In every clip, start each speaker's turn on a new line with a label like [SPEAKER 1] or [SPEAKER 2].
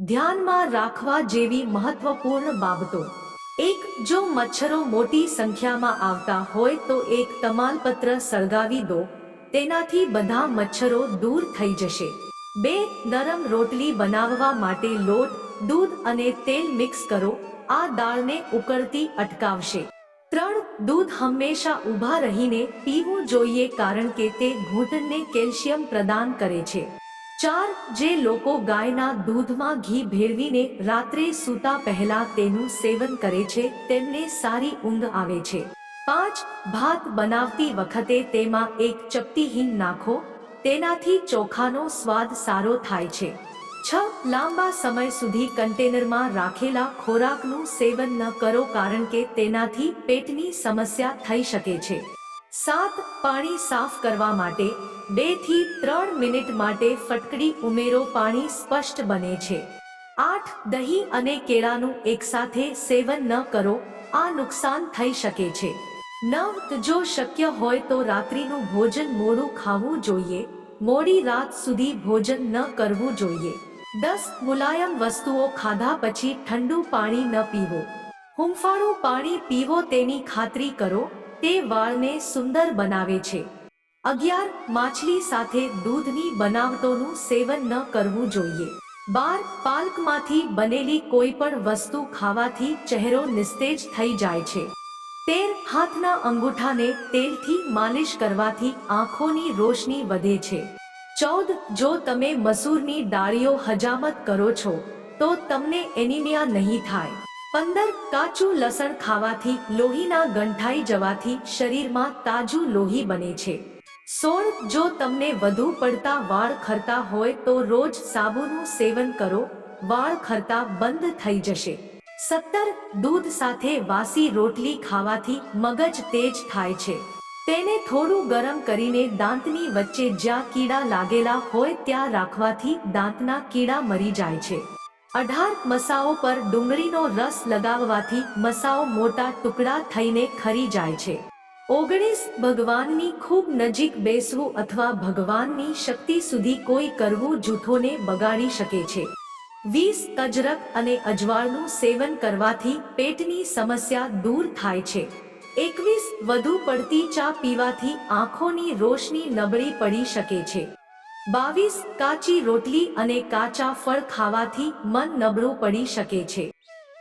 [SPEAKER 1] ધ્યાનમાં રાખવા જેવી મહત્વપૂર્ણ બાબતો. એક, જો મચ્છરો મોટી સંખ્યામાં આવતા હોય તો એક તમાલપત્ર સળગાવી દો. તેનાથી બધા મચ્છરો દૂર થઈ જશે. બે, નરમ રોટલી બનાવવા માટે લોટ, દૂધ અને તેલ મિક્સ કરો. આ દાળને ઉકળતી અટકાવશે. ત્રણ, દૂધ હંમેશા ઊભા રહીને પીવું જોઈએ કારણ કે તે ઘૂંટણને કેલ્શિયમ પ્રદાન કરે છે. ચાર જે લોકો ગાયના દૂધમાં ઘી ભેળવીને રાત્રે સૂતા પહેલા તેનું સેવન કરે છે, તેમને સારી ઊંઘ આવે છે. પાંચ, ભાત બનાવતી વખતે તેમાં એક ચપટી નાખો, તેનાથી ચોખાનો સ્વાદ સારો થાય છે. છ, લાંબા સમય સુધી કન્ટેનરમાં રાખેલા ખોરાકનું સેવન ન કરો કારણ કે તેનાથી પેટની સમસ્યા થઈ શકે છે. સાત પાણી સાફ કરવા માટે બેથી ત્રણ મિનિટ માટે ફટકડી ઉમેરો પાણી સ્પષ્ટ બને છે. આઠ, દહીં અને કેળાનું એકસાથે સેવન ન કરો, આ નુકસાન થઈ શકે છે. નવ જો શક્ય હોય તો રાત્રિનું ભોજન મોડું ખાવું જોઈએ, મોડી રાત સુધી ભોજન ન કરવું જોઈએ. દસ, મુલાયમ વસ્તુઓ ખાધા પછી ઠંડુ પાણી ન પીવો. હુંફાળું પાણી પીવો તેની ખાતરી કરો તે વાળને સુંદર બનાવે છે. અગિયાર માછલી સાથે દૂધની બનાવટોનું સેવન ન કરવું જોઈએ. બાર પાલકમાંથી બનેલી કોઈ પણ વસ્તુ ખાવાથી ચહેરો નિસ્તેજ થઈ જાય છે. તેર હાથના અંગૂઠાને તેલથી માલિશ કરવાથી આંખોની રોશની વધે છે. ચૌદ, જો તમે મસૂરની ડાળીઓ હજામત કરો છો, તો તમને એનિમિયા નહીં થાય. પંદર કાચું લસણ ખાવાથી લોહીના ગંઠાઈ જવાથી શરીરમાં તાજું લોહી બને છે. સોળ, જો તમને વધુ પડતા વાળ ખરતા હોય તો રોજ સાબુનું સેવન કરો, વાળ ખરતા બંધ થઈ જશે. સત્તર, દૂધ સાથે વાસી રોટલી ખાવાથી મગજ તેજ થાય છે. તેને થોડું ગરમ કરીને દાંતની વચ્ચે જ્યાં કીડા લાગેલા હોય ત્યાં રાખવાથી દાંતના કીડા મરી જાય છે. અઢાર મસાઓ પર ડુંગળીનો રસ લગાવવાથી મસાઓ મોટા ટુકડા થઈને ખરી જાય છે. ઓગણીસ ભગવાનની ખૂબ નજીક બેસવું અથવા ભગવાનની શક્તિ સુધી કોઈ કરવું જૂથોને બગાડી શકે છે. વીસ કજરક અને અજવાળનું સેવન કરવાથી પેટની સમસ્યા દૂર થાય છે. એકવીસ વધુ પડતી ચા પીવાથી આંખોની રોશની નબળી પડી શકે છે. બાવીસ કાચી રોટલી અને કાચા ફળ ખાવાથી મન નબળું પડી શકે છે.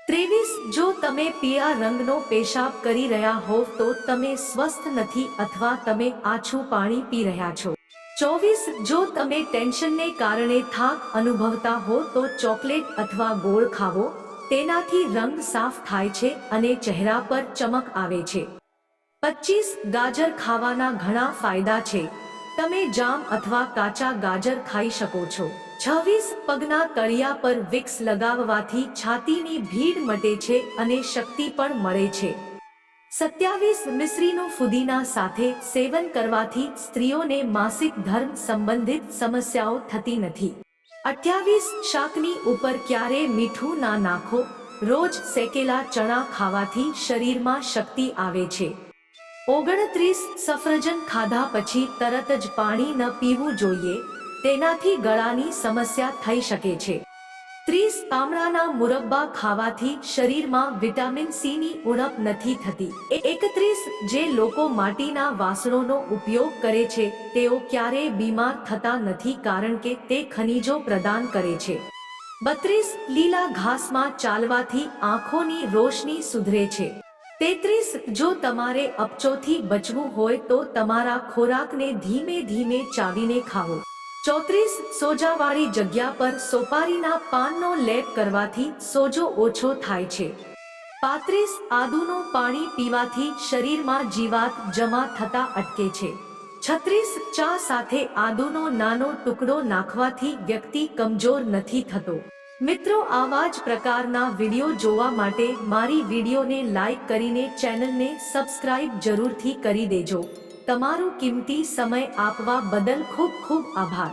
[SPEAKER 1] ત્રેવીસ, જો તમે પીળા રંગનો પેશાબ કરી રહ્યા હોવ તો તમે સ્વસ્થ નથી અથવા તમે આછું પાણી પી રહ્યા છો. ચોવીસ, જો તમે ટેન્શનને કારણે થાક અનુભવતા હો તો ચોકલેટ અથવા ગોળ ખાવો. તેનાથી રંગ સાફ થાય છે અને ચહેરા પર ચમક આવે છે. પચીસ, ગાજર ખાવાના ઘણા ફાયદા છે. તમે જામ અથવા કાચા ગાજર ખાઈ શકો છો. છવ્વીસ પગના તળિયા પર વિક્સ લગાવવાથી છાતીની ભીડ મટે છે અને શક્તિ પણ મળે છે. સત્યાવીસ મિશ્રીનું ફુદીના સાથે સેવન કરવાથી સ્ત્રીઓને માસિક ધર્મ સંબંધિત સમસ્યાઓ થતી નથી. અઠ્યાવીસ શાકની ઉપર ક્યારે મીઠું ના નાખો. રોજ શેકેલા ચણા ખાવાથી શરીરમાં શક્તિ આવે છે. ઓગણત્રીસ સફરજન ખાધા પછી તરત જ પાણી ન પીવું જોઈએ, તેનાથી ગળાની સમસ્યા થઈ શકે છે. ત્રીસ તામણાના મુરબ્બા ખાવાથી શરીરમાં વિટામિન સી ની ઉણપ નથી થતી. એકત્રીસ જે લોકો માટીના વાસણોનો ઉપયોગ કરે છે, તેઓ ક્યારેય બીમાર થતા નથી કારણ કે તે ખનિજો પ્રદાન કરે છે. બત્રીસ લીલા ઘાસમાં ચાલવાથી આંખોની રોશની સુધરે છે. તેત્રીસ, જો તમારે અપચોથી બચવું હોય તો તમારા ખોરાકને ધીમે ધીમે ચાવીને ખાવો ચોત્રીસ, સોજાવાળી જગ્યા પર સોપારીના પાનનો લેપ કરવાથી સોજો ઓછો થાય છે. પાંત્રીસ, આદુનું પાણી પીવાથી શરીરમાં જીવાત જમા થતા અટકે છે. છત્રીસ, ચા સાથે આદુનો નાનો ટુકડો નાખવાથી વ્યક્તિ કમજોર નથી થતો. મિત્રો, આવા જ પ્રકારના વીડિયો જોવા માટે મારી વિડીયોને લાઈક કરીને ચેનલને સબસ્ક્રાઇબ જરૂરથી કરી દેજો. તમારો કિંમતી સમય આપવા બદલ ખૂબ ખૂબ આભાર.